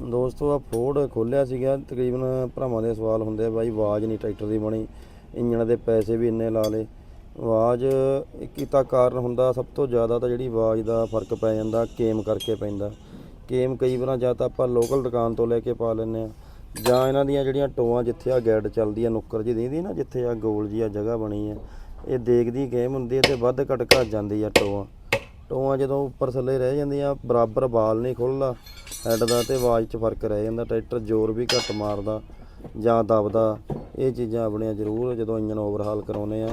ਦੋਸਤੋ ਆ ਫੋਰਡ ਖੋਲਿਆ ਸੀਗਾ। ਤਕਰੀਬਨ ਭਰਾਵਾਂ ਦੇ ਸਵਾਲ ਹੁੰਦੇ ਆ, ਬਾਈ ਆਵਾਜ਼ ਨਹੀਂ ਟਰੈਕਟਰ ਦੀ ਬਣੀ, ਇੰਜਣ ਦੇ ਪੈਸੇ ਵੀ ਇੰਨੇ ਲਾ ਲਏ। ਆਵਾਜ਼ ਕੀਤਾ ਕਾਰਨ ਹੁੰਦਾ, ਸਭ ਤੋਂ ਜ਼ਿਆਦਾ ਤਾਂ ਜਿਹੜੀ ਆਵਾਜ਼ ਦਾ ਫ਼ਰਕ ਪੈ ਜਾਂਦਾ, ਕੇਮ ਕਰਕੇ ਪੈਂਦਾ। ਕੇਮ ਕਈ ਵਾਰ ਜਾਂ ਤਾਂ ਆਪਾਂ ਲੋਕਲ ਦੁਕਾਨ ਤੋਂ ਲੈ ਕੇ ਪਾ ਲੈਂਦੇ ਆ, ਜਾਂ ਇਹਨਾਂ ਦੀਆਂ ਜਿਹੜੀਆਂ ਟੋਆਂ ਜਿੱਥੇ ਆ ਗੈਡ ਚੱਲਦੀ ਆ, ਨੁੱਕਰ ਜੀ ਦੀਦੀ ਨਾ, ਜਿੱਥੇ ਆ ਗੋਲ ਜੀ ਆ ਜਗ੍ਹਾ ਬਣੀ ਆ, ਇਹ ਦੇਖਦੀ ਗੇਮ ਹੁੰਦੀ ਹੈ ਤੇ ਵੱਧ ਘਟ ਘਟ ਜਾਂਦੀ ਆ ਟੋਆਂ। ਟੋਆਂ ਜਦੋਂ ਉੱਪਰ ਥੱਲੇ ਰਹਿ ਜਾਂਦੀਆਂ, ਬਰਾਬਰ ਬਾਲ ਨਹੀਂ ਖੁੱਲਦਾ। ਹੈਡ ਦਾ ਤੇ ਆਵਾਜ਼ 'ਚ ਫ਼ਰਕ ਰਹਿ ਜਾਂਦਾ, ਟਰੈਕਟਰ ਜ਼ੋਰ ਵੀ ਘੱਟ ਮਾਰਦਾ ਜਾਂ ਦਬਦਾ। ਇਹ ਚੀਜ਼ਾਂ ਆਪਣੀਆਂ ਜ਼ਰੂਰ ਜਦੋਂ ਇੰਜਨ ਓਵਰਹਾਲ ਕਰਾਉਨੇ ਆ।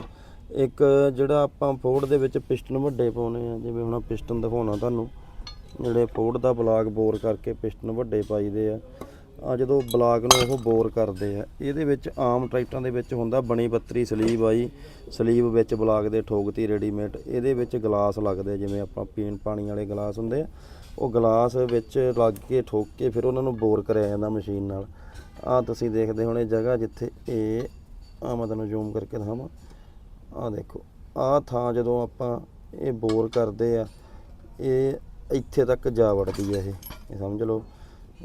ਇੱਕ ਜਿਹੜਾ ਆਪਾਂ ਫੋਰਡ ਦੇ ਵਿੱਚ ਪਿਸਟਨ ਵੱਡੇ ਪਾਉਨੇ ਆ, ਜਿਵੇਂ ਹੁਣ ਪਿਸਟਨ ਦਿਖਾਉਣਾ ਤੁਹਾਨੂੰ। ਜਿਹੜੇ ਫੋਰਡ ਦਾ ਬਲਾਕ ਬੋਰ ਕਰਕੇ ਪਿਸਟਨ ਵੱਡੇ ਪਾਈਦੇ ਆ। ਆ ਜਦੋਂ ਬਲਾਕ ਨੂੰ ਉਹ ਬੋਰ ਕਰਦੇ ਆ, ਇਹਦੇ ਵਿੱਚ ਆਮ ਟਰੈਕਟਰਾਂ ਦੇ ਵਿੱਚ ਹੁੰਦਾ ਬਣੀ ਬੱਤਰੀ ਸਲੀਬ ਆਈ, ਸਲੀਬ ਵਿੱਚ ਬਲਾਕ ਦੇ ਠੋਕਤੀ ਰੈਡੀਮੇਡ, ਇਹਦੇ ਵਿੱਚ ਗਲਾਸ ਲੱਗਦੇ ਜਿਵੇਂ ਆਪਾਂ ਪੀਣ ਪਾਣੀ ਵਾਲੇ ਗਲਾਸ ਹੁੰਦੇ ਆ, ਉਹ ਗਲਾਸ ਵਿੱਚ ਲੱਗ ਕੇ ਠੋਕ ਕੇ ਫਿਰ ਉਹਨਾਂ ਨੂੰ ਬੋਰ ਕਰਿਆ ਜਾਂਦਾ ਮਸ਼ੀਨ ਨਾਲ। ਆ ਤੁਸੀਂ ਦੇਖਦੇ ਹੋਣੇ ਜਗ੍ਹਾ ਜਿੱਥੇ ਇਹ ਆ ਮੈਂ ਤੁਹਾਨੂੰ ਜ਼ੂਮ ਕਰਕੇ ਦਿਖਾਵਾਂ। ਆ ਦੇਖੋ ਆ ਥਾਂ ਜਦੋਂ ਆਪਾਂ ਇਹ ਬੋਰ ਕਰਦੇ ਆ, ਇਹ ਇੱਥੇ ਤੱਕ ਜਾ ਵੜਦੀ ਹੈ ਇਹ ਸਮਝ ਲਓ।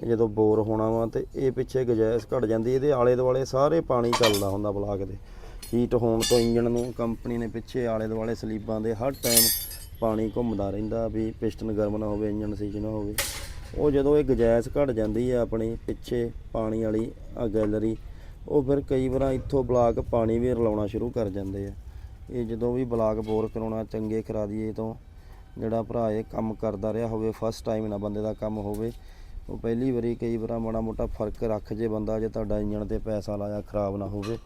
ਜਦੋਂ ਬੋਰ ਹੋਣਾ ਵਾ ਤੇ ਇਹ ਪਿੱਛੇ ਗਜੈਸ ਘਟ ਜਾਂਦੀ ਇਹਦੇ ਆਲੇ ਦੁਆਲੇ ਸਾਰੇ ਪਾਣੀ ਚੱਲਦਾ ਹੁੰਦਾ ਬਲਾਕ ਦੇ। ਹੀਟ ਹੋਣ ਤੋਂ ਇੰਜਣ ਨੂੰ ਕੰਪਨੀ ਨੇ ਪਿੱਛੇ ਆਲੇ ਦੁਆਲੇ ਸਲੀਬਾਂ ਦੇ ਹਰ ਟਾਈਮ ਪਾਣੀ ਘੁੰਮਦਾ ਰਹਿੰਦਾ ਵੀ ਪਿਸਟਨ ਗਰਮ ਨਾ ਹੋਵੇ, ਇੰਜਣ ਸੀਜ ਨਾ ਹੋਵੇ। ਉਹ ਜਦੋਂ ਇਹ ਗਜੈਸ ਘਟ ਜਾਂਦੀ ਆ ਆਪਣੀ ਪਿੱਛੇ ਪਾਣੀ ਵਾਲੀ ਆ ਗੈਲਰੀ ਉਹ ਫਿਰ ਕਈ ਵਾਰ ਇੱਥੋਂ ਬਲਾਕ ਪਾਣੀ ਵੀ ਰਲਾਉਣਾ ਸ਼ੁਰੂ ਕਰ ਜਾਂਦੇ ਆ। ਇਹ ਜਦੋਂ ਵੀ ਬਲਾਕ ਬੋਰ ਕਰਾਉਣਾ, ਚੰਗੇ ਕਰਾ ਦਈਏ ਤੋਂ ਜਿਹੜਾ ਭਰਾ ਇਹ ਕੰਮ ਕਰਦਾ ਰਿਹਾ ਹੋਵੇ ਫਸਟ ਟਾਈਮ ਨਾ ਬੰਦੇ ਦਾ ਕੰਮ ਹੋਵੇ ਉਹ ਪਹਿਲੀ ਵਾਰੀ ਕਈ ਵਾਰ ਮਾੜਾ ਮੋਟਾ ਫ਼ਰਕ ਰੱਖ ਜੇ ਬੰਦਾ ਜੇ ਤੁਹਾਡਾ ਇੰਜਣ ਤੇ ਪੈਸਾ ਲਾਇਆ ਖਰਾਬ ਨਾ ਹੋਵੇ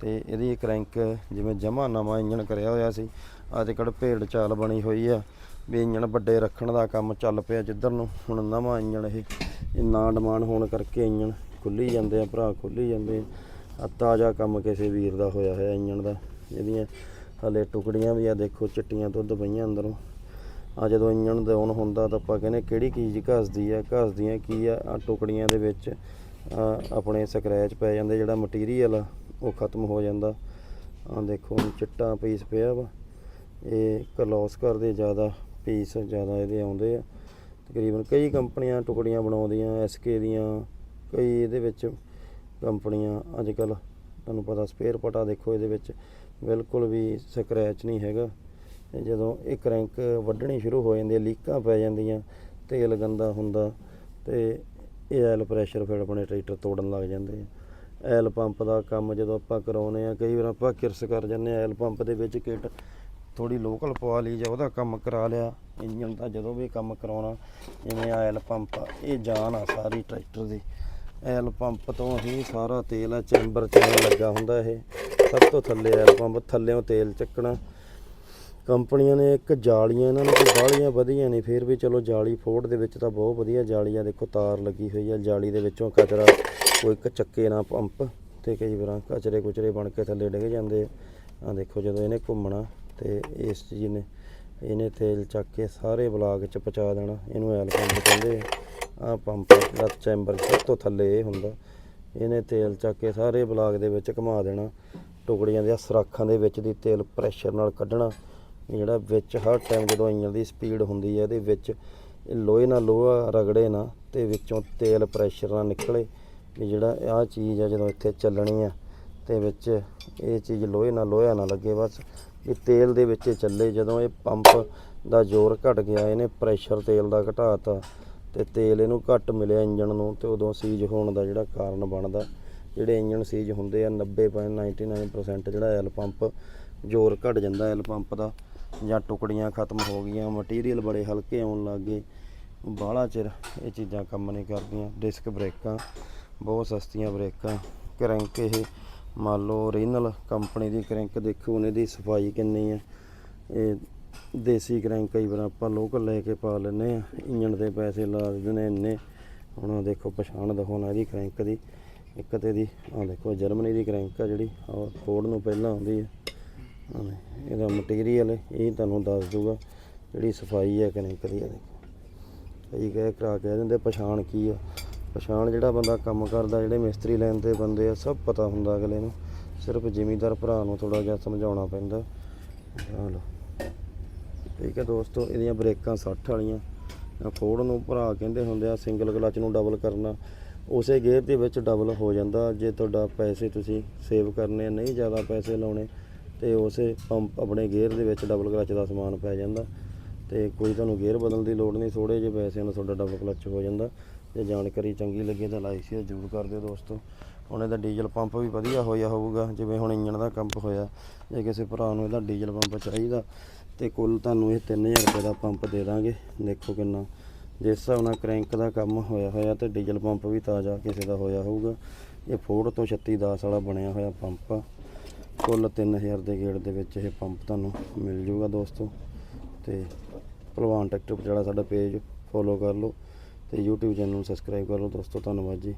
ਤੇ ਇਹਦੀ ਕ੍ਰੈਂਕ ਜਿਵੇਂ ਜਮਾ ਨਵਾਂ ਇੰਜਣ ਕਰਿਆ ਹੋਇਆ ਸੀ, ਅੱਜ ਕੱਲ੍ਹ ਭੇਡ ਚਾਲ ਬਣੀ ਹੋਈ ਆ, ਵੀ ਇੰਜਣ ਵੱਡੇ ਰੱਖਣ ਦਾ ਕੰਮ ਚੱਲ ਪਿਆ ਜਿੱਧਰ ਨੂੰ ਹੁਣ ਨਵਾਂ ਇੰਜਣ ਇਹ, ਇੰਨਾ ਡਿਮਾਂਡ ਹੋਣ ਕਰਕੇ ਇੰਜਣ ਖੁੱਲੀ ਜਾਂਦੇ ਆ, ਭਰਾ ਖੁੱਲੀ ਜਾਂਦੇ ਆ। ਤਾਜ਼ਾ ਕੰਮ ਕਿਸੇ ਵੀਰ ਦਾ ਹੋਇਆ ਹੋਇਆ ਇੰਜਣ ਦਾ, ਇਹਦੀਆਂ ਹਲੇ ਟੁਕੜੀਆਂ ਵੀ ਆ, ਦੇਖੋ ਚਿੱਟੀਆਂ ਦੁੱਧ ਪਈਆਂ ਅੰਦਰੋਂ। ਆ ਜਦੋਂ ਇੰਜਣ ਡਾਊਨ ਹੁੰਦਾ ਤਾਂ ਆਪਾਂ ਕਹਿੰਦੇ ਕਿਹੜੀ ਚੀਜ਼ ਘਸਦੀ ਆ, ਘਸਦੀਆਂ ਕੀ ਆ ਆ ਟੁਕੜੀਆਂ ਦੇ ਵਿੱਚ ਆਪਣੇ ਸਕ੍ਰੈਚ ਪੈ ਜਾਂਦੇ, ਜਿਹੜਾ ਮਟੀਰੀਅਲ ਆ, ਉਹ ਖਤਮ ਹੋ ਜਾਂਦਾ। ਆ ਦੇਖੋ ਚਿੱਟਾ ਪੀਸ ਪਿਆ ਵਾ, ਇਹ ਕਲੋਸ ਕਰਦੇ ਜ਼ਿਆਦਾ ਪੀਸ ਜ਼ਿਆਦਾ ਇਹਦੇ ਆਉਂਦੇ ਆ। ਤਕਰੀਬਨ ਕਈ ਕੰਪਨੀਆਂ ਟੁਕੜੀਆਂ ਬਣਾਉਂਦੀਆਂ ਐਸਕੇ ਦੀਆਂ, ਕਈ ਇਹਦੇ ਵਿੱਚ ਕੰਪਨੀਆਂ, ਅੱਜ ਕੱਲ ਤੁਹਾਨੂੰ ਪਤਾ ਸਪੇਅਰ ਪਟਾ ਦੇਖੋ ਇਹਦੇ ਵਿੱਚ, ਬਿਲਕੁਲ ਵੀ ਸਕ੍ਰੈਚ ਨਹੀਂ ਹੈਗਾ। ਜਦੋਂ ਇਹ ਕ੍ਰੈਂਕ ਵੱਢਣੇ ਸ਼ੁਰੂ ਹੋ ਜਾਂਦੀ ਹੈ ਲੀਕਾਂ ਪੈ ਜਾਂਦੀਆਂ ਤੇਲ ਗੰਦਾ ਹੁੰਦਾ ਤੇ ਇਹ ਐਲ ਪ੍ਰੈਸ਼ਰ ਫਿਰ ਆਪਣੇ ਟਰੈਕਟਰ ਤੋੜਨ ਲੱਗ ਜਾਂਦੇ ਆ। ਐਲ ਪੰਪ ਦਾ ਕੰਮ ਜਦੋਂ ਆਪਾਂ ਕਰਾਉਨੇ ਆ ਕਈ ਵਾਰ ਆਪਾਂ ਕਿਰਸ ਕਰ ਜਾਂਦੇ ਆ ਆਇਲ ਪੰਪ ਦੇ ਵਿੱਚ ਕਿਟ ਥੋੜੀ ਲੋਕਲ ਪਵਾ ਲਈ ਜਾਂ ਉਹਦਾ ਕੰਮ ਕਰਾ ਲਿਆ ਇੰਜਨ ਦਾ ਜਦੋਂ ਵੀ ਕੰਮ ਕਰਾਉਣਾ ਜਿਵੇਂ ਆਇਲ ਪੰਪ ਆ, ਇਹ ਜਾਨ ਆ ਸਾਰੀ ਟਰੈਕਟਰ ਦੀ। ਆਇਲ ਪੰਪ ਤੋਂ ਹੀ ਸਾਰਾ ਤੇਲ ਆ ਚੈਂਬਰ ਚ ਲੱਗਾ ਹੁੰਦਾ ਇਹ। ਸਭ ਤੋਂ ਥੱਲੇ ਆਇਲ ਪੰਪ ਥੱਲੇੋਂ ਤੇਲ ਚੱਕਣਾ। ਕੰਪਨੀਆਂ ਨੇ ਇੱਕ ਜਾਲੀਆਂ, ਇਹਨਾਂ ਨੂੰ ਕੋਈ ਬਾਹਲੀਆਂ ਵਧੀਆ ਨਹੀਂ ਫਿਰ ਵੀ ਚਲੋ ਜਾਲੀ ਫੋਰਡ ਦੇ ਵਿੱਚ ਤਾਂ ਬਹੁਤ ਵਧੀਆ ਜਾਲੀ ਆ ਦੇਖੋ ਤਾਰ ਲੱਗੀ ਹੋਈ ਆ, ਜਾਲੀ ਦੇ ਵਿੱਚੋਂ ਕਚਰਾ ਕੋਈ ਇੱਕ ਚੱਕੇ ਨਾ ਪੰਪ ਤੇ ਕਈ ਵਾਰ ਕਚਰੇ ਕੁਚਰੇ ਬਣ ਕੇ ਥੱਲੇ ਡਿੱਗ ਜਾਂਦੇ ਆ। ਦੇਖੋ ਜਦੋਂ ਇਹਨੇ ਘੁੰਮਣਾ ਤੇ ਇਸ ਚੀਜ਼ ਨੇ, ਇਹਨੇ ਤੇਲ ਚੱਕ ਕੇ ਸਾਰੇ ਬਲਾਕ ਚ ਪਹੁੰਚਾ ਦੇਣਾ, ਇਹਨੂੰ ਐਲ ਪੰਪ ਕਹਿੰਦੇ ਆ। ਪੰਪ ਦਾ ਚੈਂਬਰ ਸਭ ਤੋਂ ਥੱਲੇ ਇਹ ਹੁੰਦਾ, ਇਹਨੇ ਤੇਲ ਚੱਕ ਕੇ ਸਾਰੇ ਬਲਾਕ ਦੇ ਵਿੱਚ ਘੁਮਾ ਦੇਣਾ, ਟੁਕੜੀਆਂ ਦੇ ਸਰਾਖਾਂ ਦੇ ਵਿੱਚ ਦੀ ਤੇਲ ਪ੍ਰੈਸ਼ਰ ਨਾਲ ਕੱਢਣਾ ਜਿਹੜਾ ਵਿੱਚ ਹਰ ਟਾਈਮ ਜਦੋਂ ਇੰਜਨ ਦੀ ਸਪੀਡ ਹੁੰਦੀ ਹੈ ਇਹਦੇ ਵਿੱਚ ਇਹ ਲੋਹੇ ਨਾਲ ਲੋਹਾ ਰਗੜੇ ਨਾ, ਤੇ ਵਿੱਚੋਂ ਤੇਲ ਪ੍ਰੈਸ਼ਰ ਨਾਲ ਨਿਕਲੇ ਵੀ ਜਿਹੜਾ ਆਹ ਚੀਜ਼ ਆ ਜਦੋਂ ਇੱਥੇ ਚੱਲਣੀ ਆ, ਤੇ ਵਿੱਚ ਇਹ ਚੀਜ਼ ਲੋਹੇ ਨਾਲ ਲੋਹਾ ਨਾ ਲੱਗੇ ਬਸ, ਵੀ ਤੇਲ ਦੇ ਵਿੱਚ ਚੱਲੇ। ਜਦੋਂ ਇਹ ਪੰਪ ਦਾ ਜ਼ੋਰ ਘਟ ਗਿਆ, ਇਹਨੇ ਪ੍ਰੈਸ਼ਰ ਤੇਲ ਦਾ ਘਟਾਤਾ, ਤੇ ਤੇਲ ਇਹਨੂੰ ਘੱਟ ਮਿਲਿਆ ਇੰਜਨ ਨੂੰ, ਤੇ ਉਦੋਂ ਸੀਜ ਹੋਣ ਦਾ ਜਿਹੜਾ ਕਾਰਨ ਬਣਦਾ, ਜਿਹੜੇ ਇੰਜਨ ਸੀਜ ਹੁੰਦੇ ਆ 90.99% ਜਿਹੜਾ ਐਲ ਪੰਪ ਜ਼ੋਰ ਘਟ ਜਾਂਦਾ ਐਲ ਪੰਪ ਦਾ ਜਾਂ ਟੁਕੜੀਆਂ ਖਤਮ ਹੋ ਗਈਆਂ ਮਟੀਰੀਅਲ ਬੜੇ ਹਲਕੇ ਆਉਣ ਲੱਗ ਗਏ। ਬਾਹਲਾ ਚਿਰ ਇਹ ਚੀਜ਼ਾਂ ਕੰਮ ਨਹੀਂ ਕਰਦੀਆਂ। ਡਿਸਕ ਬ੍ਰੇਕਾਂ, ਬਹੁਤ ਸਸਤੀਆਂ ਬ੍ਰੇਕਾਂ। ਕਰੰਕ ਇਹ, ਮੰਨ ਲਓ ਓਰੀਜਨਲ ਕੰਪਨੀ ਦੀ ਕਰੰਕ ਦੇਖੋ, ਉਹਨੇ ਦੀ ਸਫ਼ਾਈ ਕਿੰਨੀ ਹੈ ਇਹ ਦੇਸੀ ਕਰੰਕ ਕਈ ਵਾਰ ਆਪਾਂ ਲੋਕਲ ਲੈ ਕੇ ਪਾ ਲੈਂਦੇ ਆ। ਇੰਜਣ ਦੇ ਪੈਸੇ ਲਾ ਦਿੰਦੇ ਨੇ ਇੰਨੇ। ਹੁਣ ਦੇਖੋ, ਪਛਾਣ ਦਿਖਾਉਣਾ ਇਹਦੀ ਕਰੰਕ ਦੀ। ਇੱਕ ਤੇ ਦੀ ਆ ਦੇਖੋ, ਜਰਮਨੀ ਦੀ ਕਰੰਕ ਆ ਜਿਹੜੀ ਆ ਫੋਰਡ ਨੂੰ ਪਹਿਲਾਂ ਆਉਂਦੀ ਹੈ ਇਹਦਾ ਮਟੀਰੀਅਲ ਇਹ ਤੁਹਾਨੂੰ ਦੱਸ ਦੂਗਾ ਜਿਹੜੀ ਸਫ਼ਾਈ ਹੈ ਕਰੰਕ ਦੀ ਆ ਦੇਖੋ। ਕਈ ਕਹਿ ਕਰਾ ਕਹਿ ਦਿੰਦੇ ਪਛਾਣ ਕੀ ਆ? ਪਛਾਣ ਜਿਹੜਾ ਬੰਦਾ ਕੰਮ ਕਰਦਾ, ਜਿਹੜੇ ਮਿਸਤਰੀ ਲਾਈਨ ਤੇ ਬੰਦੇ ਆ, ਸਭ ਪਤਾ ਹੁੰਦਾ ਅਗਲੇ ਨੂੰ। ਸਿਰਫ ਜ਼ਿਮੀਦਾਰ ਭਰਾ ਨੂੰ ਥੋੜਾ ਜਿਹਾ ਸਮਝਾਉਣਾ ਪੈਂਦਾ। ਆਹ ਠੀਕ ਹੈ ਦੋਸਤੋ, ਇਹਦੀਆਂ ਬ੍ਰੇਕਾਂ 60 ਵਾਲੀਆਂ। ਫੋਰਡ ਨੂੰ ਭਰਾ ਕਹਿੰਦੇ ਹੁੰਦੇ ਆ ਸਿੰਗਲ ਕਲਚ ਨੂੰ ਡਬਲ ਕਰਨਾ। ਉਸੇ ਗੇਅਰ ਦੇ ਵਿੱਚ ਡਬਲ ਹੋ ਜਾਂਦਾ। ਜੇ ਤੁਹਾਡਾ ਪੈਸੇ ਤੁਸੀਂ ਸੇਵ ਕਰਨੇ ਨਹੀਂ ਜ਼ਿਆਦਾ ਪੈਸੇ ਲਾਉਣੇ ਤੇ ਉਸੇ ਪੰਪ ਆਪਣੇ ਗੇਅਰ ਦੇ ਵਿੱਚ ਡਬਲ ਕਲਚ ਦਾ ਸਮਾਨ ਪੈ ਜਾਂਦਾ ਤੇ ਕੋਈ ਤੁਹਾਨੂੰ ਗੇਅਰ ਬਦਲਣ ਦੀ ਲੋੜ ਨਹੀਂ ਥੋੜੇ ਜਿਹੇ ਪੈਸਿਆਂ ਨਾਲ ਤੁਹਾਡਾ ਡਬਲ ਕਲਚ ਹੋ ਜਾਂਦਾ। ਜੇ ਜਾਣਕਾਰੀ ਚੰਗੀ ਲੱਗੇ ਤਾਂ ਲਾਈਕ ਸ਼ੇਅਰ ਜ਼ਰੂਰ ਕਰ ਦਿਓ ਦੋਸਤੋ। ਹੁਣ ਇਹਦਾ ਡੀਜ਼ਲ ਪੰਪ ਵੀ ਵਧੀਆ ਹੋਇਆ ਹੋਊਗਾ, ਜਿਵੇਂ ਹੁਣ ਇੰਜਣ ਦਾ ਕੰਪ ਹੋਇਆ। ਜੇ ਕਿਸੇ ਭਰਾ ਨੂੰ ਇਹਦਾ ਡੀਜ਼ਲ ਪੰਪ ਚਾਹੀਦਾ ਤੇ ਕੁੱਲ ਤੁਹਾਨੂੰ ਇਹ 3000 ਰੁਪਏ ਦਾ ਪੰਪ ਦੇ ਦਾਂਗੇ। ਦੇਖੋ ਕਿੰਨਾ ਜਿਸ ਹਿਸਾਬ ਨਾਲ ਕ੍ਰੈਂਕ ਦਾ ਕੰਮ ਹੋਇਆ ਹੋਇਆ ਤੇ ਡੀਜ਼ਲ ਪੰਪ ਵੀ ਤਾਜ਼ਾ ਕਿਸੇ ਦਾ ਹੋਇਆ ਹੋਊਗਾ। ਇਹ ਫੋਰਡ ਤੋਂ 3610 ਵਾਲਾ ਬਣਿਆ ਹੋਇਆ ਪੰਪ ਆ। ਕੁੱਲ 3000 ਦੇ ਗੇੜ ਦੇ ਵਿੱਚ ਇਹ ਪੰਪ ਤੁਹਾਨੂੰ ਮਿਲ ਜੂਗਾ ਦੋਸਤੋ। ਤੇ ਭਲਵਾਨ ਟਰੈਕਟਰ ਜਿਹੜਾ ਸਾਡਾ ਪੇਜ ਫੋਲੋ ਕਰ ਲਓ ਤੇ YouTube ਚੈਨਲ ਨੂੰ ਸਬਸਕ੍ਰਾਈਬ ਕਰ ਲਓ। ਦੋਸਤੋ, ਧੰਨਵਾਦ ਜੀ।